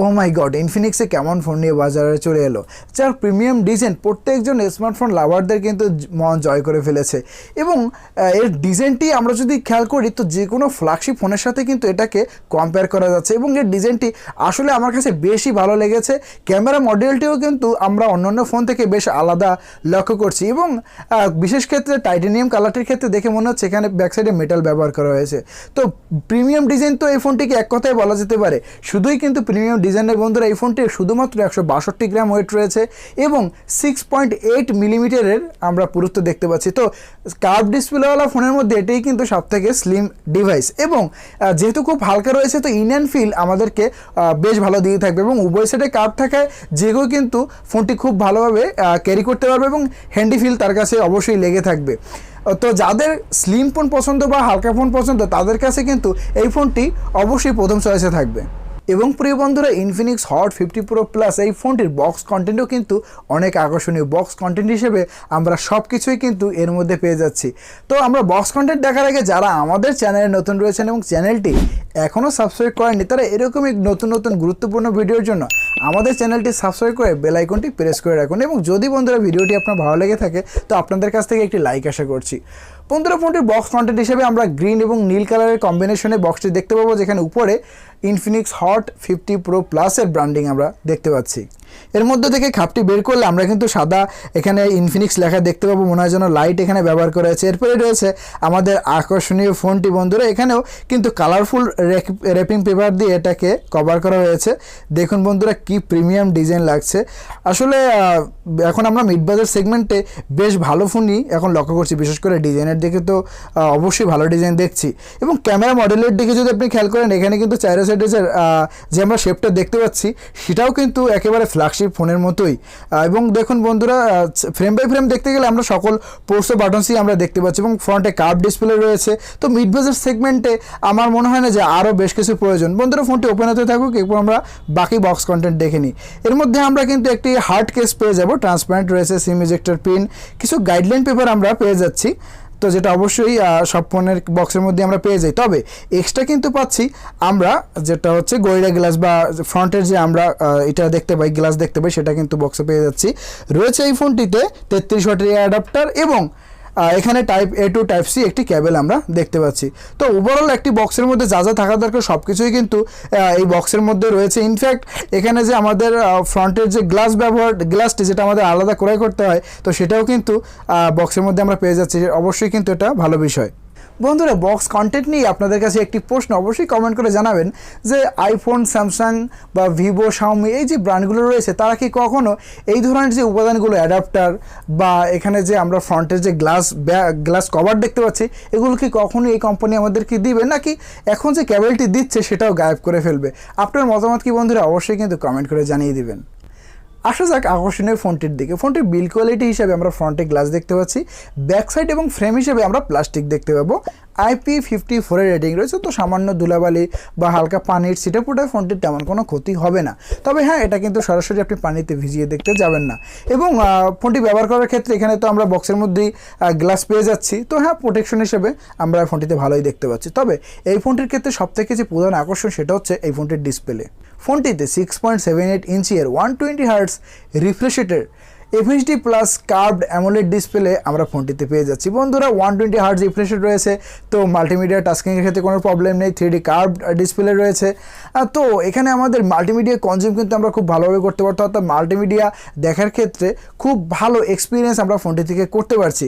ও মাই god ইনফিনিক্সে কেমন phone নিয়ে বাজারে চলে এলো? যার প্রিমিয়াম ডিজাইন প্রত্যেকজন স্মার্টফোন লাভারদের কিন্তু মন জয় করে ফেলেছে। এবং এর ডিজাইনটি আমরা যদি খেয়াল করি, তো যে কোনো ফ্ল্যাগশিপ ফোনের সাথে কিন্তু এটাকে কম্পেয়ার করা যাচ্ছে। এবং এর ডিজাইনটি আসলে আমার কাছে বেশি ভালো লেগেছে। ক্যামেরা মডেলটিও কিন্তু আমরা অন্যান্য ফোন থেকে বেশ আলাদা লক্ষ্য করছি। এবং বিশেষ ক্ষেত্রে টাইটেনিয়াম কালারটির ক্ষেত্রে দেখে মনে হচ্ছে এখানে ব্যাক সাইডে মেটাল ব্যবহার করা হয়েছে। তো প্রিমিয়াম ডিজাইন তো এই ফোনটিকে এক কথায় বলা যেতে পারে। শুধুই কিন্তু প্রিমিয়াম ডিজাইনের বন্ধুরা এই ফোনটির শুধুমাত্র একশো বাষট্টি গ্রাম ওয়েট রয়েছে এবং সিক্স পয়েন্ট এইট মিলিমিটারের আমরা পুরুত্ব দেখতে পাচ্ছি। তো কার্ভ ডিসপ্লেওয়ালা ফোনের মধ্যে এটাই কিন্তু সব থেকে স্লিম ডিভাইস এবং যেহেতু খুব হালকা রয়েছে, তো ইন অ্যান্ড ফিল আমাদেরকে বেশ ভালো দিয়ে থাকবে এবং উভয় সাইডে কার্ভ থাকায় যে কেউ কিন্তু ফোনটি খুব ভালোভাবে ক্যারি করতে পারবে এবং হ্যান্ডি ফিল তার কাছে অবশ্যই লেগে থাকবে। তো যাদের স্লিম ফোন পছন্দ বা হালকা ফোন পছন্দ, তাদের কাছে কিন্তু এই ফোনটি অবশ্যই প্রথম চয়েসে থাকবে। এবং প্রিয় বন্ধুরা Infinix hot fifty pro plus এই ফোনটির বক্স কন্টেন্টও কিন্তু অনেক আকর্ষণীয়। বক্স কন্টেন্ট হিসেবে আমরা সব কিছুই কিন্তু এর মধ্যে পেয়ে যাচ্ছি। তো আমরা বক্স কন্টেন্ট দেখার আগে যারা আমাদের চ্যানেলে নতুন রয়েছেন এবং চ্যানেলটি এখনও সাবস্ক্রাইব করেননি, তারা এরকমই নতুন নতুন গুরুত্বপূর্ণ ভিডিওর জন্য আমাদের চ্যানেলটি সাবস্ক্রাইব করে বেল আইকনটি প্রেস করে রাখুন এবং যদি বন্ধুরা ভিডিওটি আপনার ভালো লেগে থাকে, তো আপনাদের কাছ থেকে একটি লাইক আশা করছি। বন্ধুরা, ফোনটির বক্স কন্টেন্ট হিসেবে আমরা গ্রিন এবং নীল কালারের কম্বিনেশনে বক্সটি দেখতে পাবো, যেখানে উপরে ইনফিনিক্স হট ফিফটি প্রো প্লাসের ব্র্যান্ডিং আমরা দেখতে পাচ্ছি। এর মধ্যে থেকে খাপটি বের করলে আমরা কিন্তু সাদা এখানে ইনফিনিক্স লেখা দেখতে পাবো। মনে হয় যেন লাইট এখানে ব্যবহার করা হয়েছে। এরপরে রয়েছে আমাদের আকর্ষণীয় ফোনটি। বন্ধুরা, এখানেও কিন্তু কালারফুল র্যাপিং পেপার দিয়ে এটাকে কভার করা হয়েছে। দেখুন বন্ধুরা, কি প্রিমিয়াম ডিজাইন লাগছে। আসলে এখন আমরা মিড বাজার সেগমেন্টে বেশ ভালো ফোনই এখন লক্ষ্য করছি। বিশেষ করে ডিজাইনের দিকে তো অবশ্যই ভালো ডিজাইন দেখছি। এবং ক্যামেরা মডেলের দিকে যদি আপনি খেয়াল করেন, এখানে কিন্তু চাইরো সাইডে যে আমরা শেপটা দেখতে পাচ্ছি, সেটাও কিন্তু একেবারে ফ্ল্যাগশিপ ফোনের মতোই। এবং দেখুন বন্ধুরা ফ্রেম বাই ফ্রেম দেখতে গেলে আমরা সকল পোর্টস বাটনসই আমরা দেখতে পাচ্ছি এবং ফ্রন্টে কার্ভ ডিসপ্লে রয়েছে। তো মিড বাজার সেগমেন্টে আমার মনে হয় না যে আরও বেশ কিছু প্রয়োজন। বন্ধুরা ফোনটি ওপেন হতে থাকুক, এরপর আমরা বাকি বক্স কন্টেন্ট দেখে নিই। এর মধ্যে আমরা কিন্তু একটি হার্ড কেস পেয়ে যাব। ট্রান্সপারেন্ট রয়েছে সিম ইজেক্টর পিন কিছু গাইডলাইন পেপার আমরা পেয়ে যাচ্ছি। তো যেটা অবশ্যই সব ফোনের বক্সের মধ্যে আমরা পেয়ে যাই। তবে এক্সট্রা কিন্তু পাচ্ছি আমরা যেটা হচ্ছে গয়রা গ্লাস বা ফ্রন্টের যে আমরা এটা দেখতে পাই গ্লাস দেখতে পাই, সেটা কিন্তু বক্সে পেয়ে যাচ্ছি। রয়েছে এই ফোনটিতে তেত্রিশ ওয়াটের এয়ার অ্যাডাপ্টার এবং এখানে type A to type C একটি ক্যাবেল আমরা দেখতে পাচ্ছি। তো ওভারঅল একটি বক্সের মধ্যে যা যা থাকা দরকার সব কিছুই কিন্তু এই বক্সের মধ্যে রয়েছে। ইনফ্যাক্ট এখানে যে আমাদের ফ্রন্টের যে গ্লাস ব্যবহার গ্লাসটি যেটা আমাদের আলাদা ক্রয় করতে হয়, তো সেটাও কিন্তু বক্সের মধ্যে আমরা পেয়ে যাচ্ছি। অবশ্যই কিন্তু এটা ভালো বিষয়। বন্ধুরা বক্স কন্টেন্ট নিয়ে আপনাদের কাছে একটি প্রশ্ন অবশ্যই কমেন্ট করে জানাবেন যে আইফোন স্যামসাং বা ভিভো শাওমি এই যে ব্র্যান্ডগুলো রয়েছে, তারা কি কখনও এই ধরনের যে উপাদানগুলো অ্যাডাপ্টার বা এখানে যে আমরা ফ্রন্টের যে গ্লাস গ্লাস কভার দেখতে পাচ্ছি, এগুলো কি কখনো এই কোম্পানি আমাদেরকে দিবে? নাকি এখন যে ক্যাবেলটি দিচ্ছে, সেটাও গায়েব করে ফেলবে? আপনার মতামত কি বন্ধুরা? অবশ্যই কিন্তু কমেন্ট করে জানিয়ে দিবেন। আসা যাক আকর্ষণীয় ফোনটির দিকে। ফোনটির বিল কোয়ালিটি হিসাবে আমরা ফ্রন্টে গ্লাস দেখতে পাচ্ছি। ব্যাক সাইড এবং ফ্রেম হিসেবে আমরা প্লাস্টিক দেখতে পাবো। আইপি ফিফটি ফোরের রেটিং রয়েছে, তো সামান্য ধুলাবালি বা হালকা পানির ছিটে ফুটে ফোনটির তেমন কোনো ক্ষতি হবে না। তবে হ্যাঁ এটা কিন্তু সরাসরি আপনি পানিতে ভিজিয়ে দেখতে যাবেন না। এবং ফোনটি ব্যবহার করার ক্ষেত্রে এখানে তো আমরা বক্সের মধ্যেই গ্লাস পেয়ে যাচ্ছি। তো হ্যাঁ প্রোটেকশন হিসেবে আমরা ফোনটিতে ভালোই দেখতে পাচ্ছি। তবে এই ফোনটির ক্ষেত্রে সবথেকে যে প্রধান আকর্ষণ সেটা হচ্ছে এই ফোনটির ডিসপ্লে। ফোনটিতে সিক্স পয়েন্ট সেভেন এইট ইঞ্চিয়ের one twenty hertz রিফ্রেশেটের FHD plus curved AMOLED display আমরা ফোনটিতে পেয়ে যাচ্ছি। বন্ধুরা ওয়ান টোয়েন্টি হার্টস রিফ্রেশেড রয়েছে, তো মাল্টিমিডিয়া টাস্কিংয়ের ক্ষেত্রে কোনো প্রবলেম নেই থ্রি ডি কার্ভড ডিসপ্লে রয়েছে। তো এখানে আমাদের মাল্টিমিডিয়া কনজিউম কিন্তু আমরা খুব ভালোভাবে করতে পারতাম, অর্থাৎ মাল্টিমিডিয়া দেখার ক্ষেত্রে খুব ভালো এক্সপিরিয়েন্স আমরা ফোনটি থেকে করতে পারছি।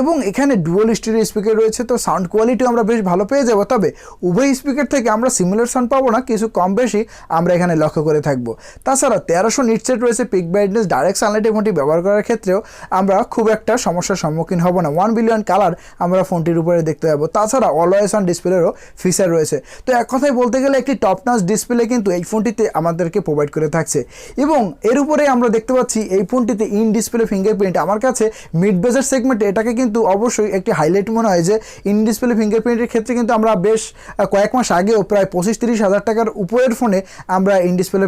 এবং এখানে ডুয়াল স্টিরিও স্পিকার রয়েছে, তো সাউন্ড কোয়ালিটিও আমরা বেশ ভালো পেয়ে যাব। তবে উভয় স্পিকার থেকে আমরা সিমিলার সাউন্ড পাবো না, কিছু কম বেশি আমরা এখানে লক্ষ্য করে থাকব। তাছাড়া তেরোশো নিটসেট রয়েছে পিক ব্রাইটনেস ডাইরেক্ট সানলাইটে ফোনটি ব্যবহার করার ক্ষেত্রেও আমরা খুব একটা সমস্যার সম্মুখীন হব না। ওয়ান বিলিয়ন কালার আমরা ফোনটির উপরে দেখতে পাবো। তাছাড়া অলওয়েস অন ডিসপ্লেরও ফিচার রয়েছে। তো এক কথায় বলতে গেলে একটি টপ নাচ ডিসপ্লে কিন্তু এই ফোনটিতে আমাদেরকে প্রোভাইড করে থাকছে। এবং এর উপরে আমরা দেখতে পাচ্ছি এই ফোনটিতে ইন ডিসপ্লে ফিঙ্গারপ্রিন্ট আমার কাছে মিড বেজার সেগমেন্টে এটাকে কিন্তু অবশ্যই একটি হাইলাইট মনে হয় যে ইন ডিসপ্লে ফিঙ্গারপ্রিন্টের ক্ষেত্রে কিন্তু আমরা বেশ কয়েক মাস আগেও প্রায় পঁচিশ তিরিশ হাজার টাকার উপরের ফোনে আমরা ইন ডিসপ্লে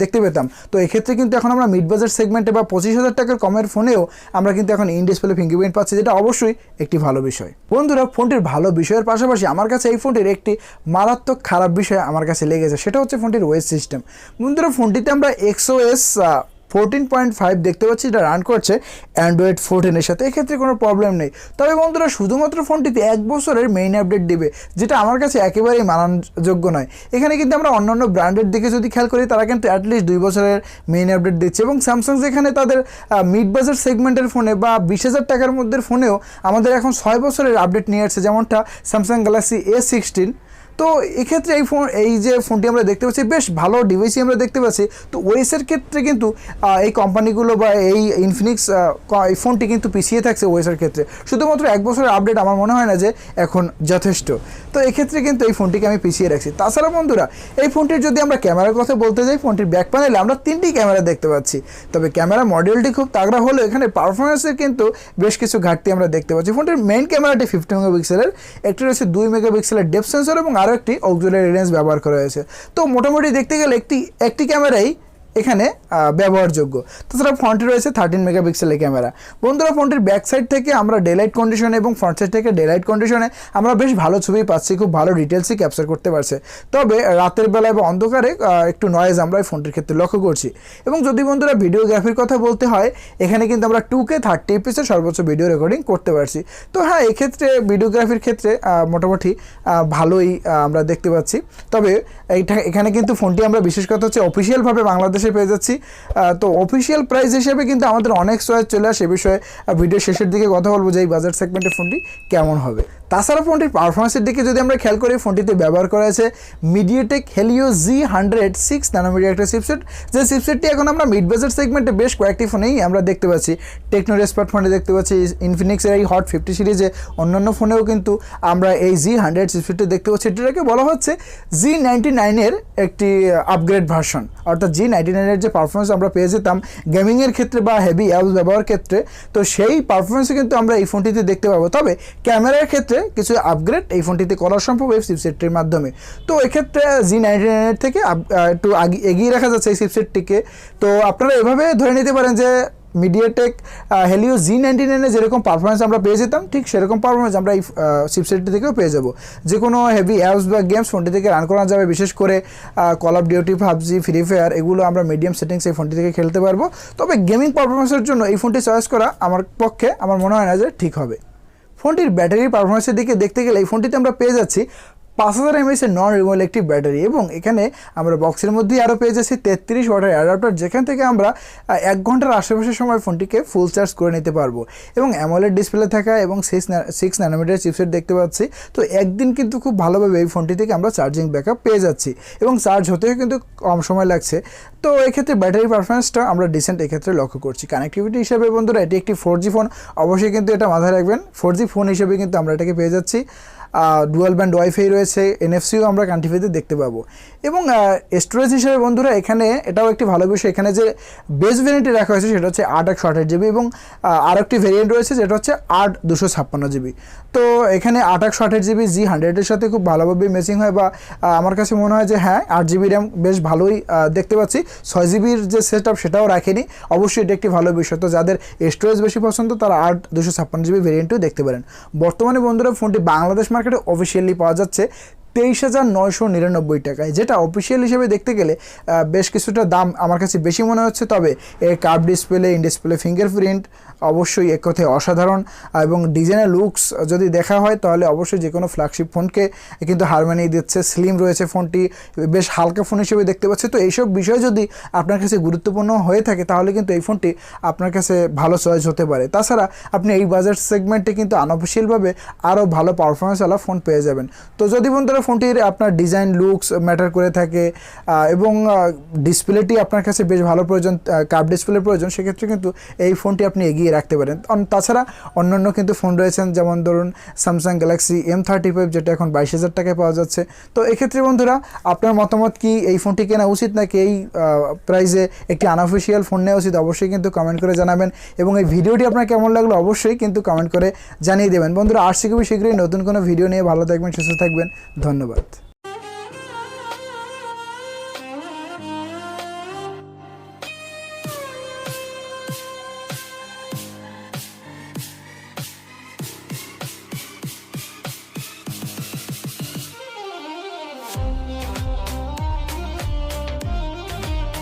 দেখতে পেতাম। তো এক্ষেত্রে কিন্তু এখন আমরা মিড বাজার সেগমেন্টে বা পঁচিশ পঁচিশ হাজার টাকার কমের ফোনেও আমরা কিন্তু এখন ইন ডিসপ্লে ফিঙ্গারপ্রিন্ট পাচ্ছি, যেটা অবশ্যই একটি ভালো বিষয়। বন্ধুরা, ফোনটির ভালো বিষয়ের পাশাপাশি আমার কাছে এই ফোনটির একটি মারাত্মক খারাপ বিষয় আমার কাছে লেগেছে, সেটা হচ্ছে ফোনটির ওয়েস্ট সিস্টেম। বন্ধুরা, ফোনটিতে আমরা এক্সও এস ফোরটিন পয়েন্ট ফাইভ দেখতে পাচ্ছি, এটা রান করছে অ্যান্ড্রয়েড ফোরটিনের সাথে। এক্ষেত্রে কোনো প্রবলেম নেই। তবে বন্ধুরা, শুধুমাত্র ফোনটিতে এক বছরের মেইন আপডেট দিবে, যেটা আমার কাছে একেবারেই মানানযোগ্য নয়। এখানে কিন্তু আমরা অন্যান্য ব্র্যান্ডের দিকে যদি খেয়াল করি, তারা কিন্তু অ্যাটলিস্ট দুই বছরের মেইন আপডেট দিচ্ছে। এবং স্যামসাং যেখানে তাদের মিড বাজার সেগমেন্টের ফোনে বা বিশ হাজার টাকার মধ্যে ফোনেও আমাদের এখন ছয় বছরের আপডেট নিয়ে আসছে, যেমনটা স্যামসাং গ্যালাক্সি এ সিক্সটিন তো এক্ষেত্রে এই ফোন এই যে ফোনটি আমরা দেখতে পাচ্ছি, বেশ ভালো ডিভাইসই আমরা দেখতে পাচ্ছি। তো ওয়েসের ক্ষেত্রে কিন্তু এই কোম্পানিগুলো বা এই ইনফিনিক্স এই ফোনটি কিন্তু পিছিয়ে থাকছে ওয়েসের ক্ষেত্রে। শুধুমাত্র এক বছরের আপডেট আমার মনে হয় না যে এখন যথেষ্ট। তো এক্ষেত্রে কিন্তু এই ফোনটিকে আমি পিছিয়ে রাখছি। তাছাড়া বন্ধুরা, এই ফোনটির যদি আমরা ক্যামেরার কথা বলতে যাই ফোনটির ব্যাক প্যানেলে আমরা তিনটি ক্যামেরা দেখতে পাচ্ছি। তবে ক্যামেরা মডেলটি খুব তাগড়া হলেও এখানে পারফরমেন্সের কিন্তু বেশ কিছু ঘাটতি আমরা দেখতে পাচ্ছি। ফোনটির মেইন ক্যামেরাটি ফিফটি মেগাপিক্সেলের একটি রয়েছে দুই মেগাপিক্সেলের ডেপ সেন্সর এবং আরও একটি অক্সিলারি লেন্স ব্যবহার করা হয়েছে। তো মোটামুটি দেখতে গেলে একটি একটি ক্যামেরাই এখানে ব্যবহারযোগ্য। তাছাড়া ফ্রন্টে রয়েছে থার্টিন মেগাপিক্সেলের ক্যামেরা। বন্ধুরা ফোনটির ব্যাক সাইড থেকে আমরা ডেলাইট কন্ডিশনে এবং ফ্রন্ট সাইড থেকে ডেলাইট কন্ডিশনে আমরা বেশ ভালো ছবি পাচ্ছি, খুব ভালো ডিটেলসই ক্যাপচার করতে পারছে। তবে রাতের বেলায় বা অন্ধকারে একটু নয়েজ আমরা এই ফোনটির ক্ষেত্রে লক্ষ্য করছি। এবং যদি বন্ধুরা ভিডিওগ্রাফির কথা বলতে হয়, এখানে কিন্তু আমরা টু কে থার্টি এপিসের সর্বোচ্চ ভিডিও রেকর্ডিং করতে পারছি। তো হ্যাঁ এক্ষেত্রে ভিডিওগ্রাফির ক্ষেত্রে মোটামুটি ভালোই আমরা দেখতে পাচ্ছি। তবে এখানে কিন্তু ফোনটি আমরা বিশেষ কথা হচ্ছে অফিসিয়ালভাবে বাংলাদেশে পেয়ে যাচ্ছি। তো অফিসিয়াল প্রাইস হিসেবে কিন্তু আমাদের অনেক চয়েস চলে আসে। বিষয়ে ভিডিও শেষের দিকে কথা বলব যে এই বাজার সেগমেন্টের ফোনটি কেমন হবে। তাছাড়া ফোনটির পারফরমেন্সের দিকে যদি আমরা খেয়াল করি, ফোনটিতে ব্যবহার করা আছে MediaTek Helio G hundred six nanometer একটা চিপসেট যে চিপসেটটি এখন আমরা মিড বাজার সেগমেন্টে বেশ কয়েকটি ফোনেই আমরা দেখতে পাচ্ছি। টেকনোর স্মার্ট ফোনে দেখতে পাচ্ছি ইনফিনিক্সের এই হট ফিফটি সিরিজে অন্যান্য ফোনেও কিন্তু আমরা এই জি হান্ড্রেড চিপসেটটি দেখতে পাচ্ছি। এটাকে বলা হচ্ছে জি নাইনটি নাইনের একটি আপগ্রেড ভার্সন অর্থাৎ জি নাইনটি নাইনের যে পারফরমেন্স আমরা পেয়ে যেতাম গেমিংয়ের ক্ষেত্রে বা হেভি অ্যাপস ব্যবহার ক্ষেত্রে, তো সেই পারফরমেন্সে কিন্তু আমরা এই ফোনটিতে দেখতে পাবো। তবে ক্যামেরার ক্ষেত্রে কিছু আপগ্রেড এই ফোনটিতে করা সম্ভব এই চিপসেটটির মাধ্যমে। তো এক্ষেত্রে জি নাইনটি নাইনের থেকে একটু এগিয়ে রাখা যাচ্ছে এই চিপসেটটিকে তো আপনারা এভাবে ধরে নিতে পারেন যে মিডিয়াটেক হেলিও জি নাইনটি নাইনে যেরকম পারফরমেন্স আমরা পেয়ে যেতাম, ঠিক সেরকম পারফরমেন্স আমরা এই চিপসেটটি থেকেও পেয়ে যাব। যে কোনো হেভি অ্যাপস বা গেমস ফোনটি থেকে রান করা যাবে, বিশেষ করে call of duty PUBG free fire এগুলো আমরা মিডিয়াম সেটিংস এই ফোনটি থেকে খেলতে পারব। তবে গেমিং পারফরমেন্সের জন্য এই ফোনটি চয়েস করা আমার পক্ষে, আমার মনে হয় না যে ঠিক হবে। ফোনটির ব্যাটারি পারফরমেন্সের দিকে দেখতে গেলে এই ফোনটিতে আমরা পেয়ে যাচ্ছি পাঁচ হাজার এমএসের নন রিমোল একটি ব্যাটারি এবং এখানে আমরা বক্সের মধ্যেই আরও পেয়ে যাচ্ছি তেত্রিশ ওয়াটের অ্যাডাপ্টার যেখান থেকে আমরা এক ঘণ্টার আশেপাশে সময় ফোনটিকে ফুল চার্জ করে নিতে পারব। এবং অ্যামোলেড ডিসপ্লে থাকা এবং সিক্স সিক্স ন্যানোমিটার চিপসেট দেখতে পাচ্ছি। তো একদিন কিন্তু খুব ভালোভাবে এই ফোনটি থেকে আমরা চার্জিং ব্যাকআপ পেয়ে যাচ্ছি। এবং চার্জ হতেও কিন্তু কম সময় লাগছে। তো এক্ষেত্রে ব্যাটারি পারফরমেন্সটা আমরা ডিসেন্ট এক্ষেত্রে লক্ষ্য করছি। কানেক্টিভিটি হিসেবে বন্ধুরা, এটি একটি ফোর ফোন অবশ্যই কিন্তু এটা মাথায় রাখবেন। ফোর ফোন হিসেবে কিন্তু আমরা এটাকে পেয়ে যাচ্ছি। ডুয়াল ব্যান্ড ওয়াইফাই রয়েছে এনএফসিও আমরা কান্ট্রিফাইতে দেখতে পাবো। এবং স্টোরেজ হিসেবে বন্ধুরা, এখানে এটাও একটি ভালো বিষয়, এখানে যে বেস ভ্যারিয়েন্টে রাখা হয়েছে, সেটা হচ্ছে আট একশো আঠাশ জিবি এবং আর একটি ভ্যারিয়েন্ট রয়েছে, যেটা হচ্ছে আট দুশো ছাপ্পান্ন জিবি। তো এখানে আট একশো আঠাশ জিবি জি হান্ড্রেডের সাথে খুব ভালোভাবে ম্যাচিং হয় বা আমার কাছে মনে হয় যে হ্যাঁ আট জিবি র্যাম বেশ ভালোই দেখতে পাচ্ছি। ছয় জিবির যে সেট আপ সেটাও রাখেনি। অবশ্যই এটা একটি ভালো বিষয়। তো যাদের স্টোরেজ বেশি পছন্দ, তারা আট দুশো ছাপ্পান্ন জিবি ভ্যারিয়েন্টও দেখতে পারেন। বর্তমানে বন্ধুরা, ফোনটি বাংলাদেশ মার্কেটে অফিসিয়ালি পাওয়া যাচ্ছে তেইশ হাজার নয়শো নিরানব্বই টাকায়, যেটা অফিসিয়াল হিসেবে দেখতে গেলে বেশ কিছুটা দাম আমার কাছে বেশি মনে হচ্ছে। তবে এর curve display in display fingerprint অবশ্যই এক কথায় অসাধারণ। এবং ডিজাইনের লুকস যদি দেখা হয়, তাহলে অবশ্যই যে কোনো ফ্ল্যাগশিপ ফোনকে কিন্তু হার মানিয়ে দিচ্ছে। স্লিম রয়েছে ফোনটি বেশ হালকা ফোন হিসেবে দেখতে পাচ্ছে। তো এইসব বিষয় যদি আপনার কাছে গুরুত্বপূর্ণ হয়ে থাকে, তাহলে কিন্তু এই ফোনটি আপনার কাছে ভালো চয়েস হতে পারে। তাছাড়া আপনি এই বাজার সেগমেন্টে কিন্তু আনঅফিসিয়ালভাবে আরও ভালো পারফরমেন্সওয়ালা ফোন পেয়ে যাবেন। তো যদি বন্ধুরা ফোনটির আপনার ডিজাইন লুকস ম্যাটার করে থাকে এবং ডিসপ্লেটি আপনার কাছে বেশ ভালো প্রয়োজন কাপ ডিসপ্লে প্রয়োজন, সেক্ষেত্রে কিন্তু এই ফোনটি আপনি এগিয়ে রাখতে পারেন। তাছাড়া অন্যান্য কিন্তু ফোন রয়েছেন, যেমন ধরুন Samsung Galaxy M thirty five যেটা এখন বাইশ হাজার টাকায় পাওয়া যাচ্ছে। তো এক্ষেত্রে বন্ধুরা, আপনার মতামত কি? এই ফোনটি কেনা উচিত নাকি এই প্রাইজে একটি আনঅফিসিয়াল ফোন নেওয়া উচিত? অবশ্যই কিন্তু কমেন্ট করে জানাবেন, এবং এই ভিডিওটি আপনার কেমন লাগল অবশ্যই কিন্তু কমেন্ট করে জানিয়ে দেবেন। বন্ধুরা আশা করি শীঘ্রই নতুন কোনো ভিডিও নিয়ে ভালো থাকবেন, সুস্থ থাকবেন। ধন্যবাদ।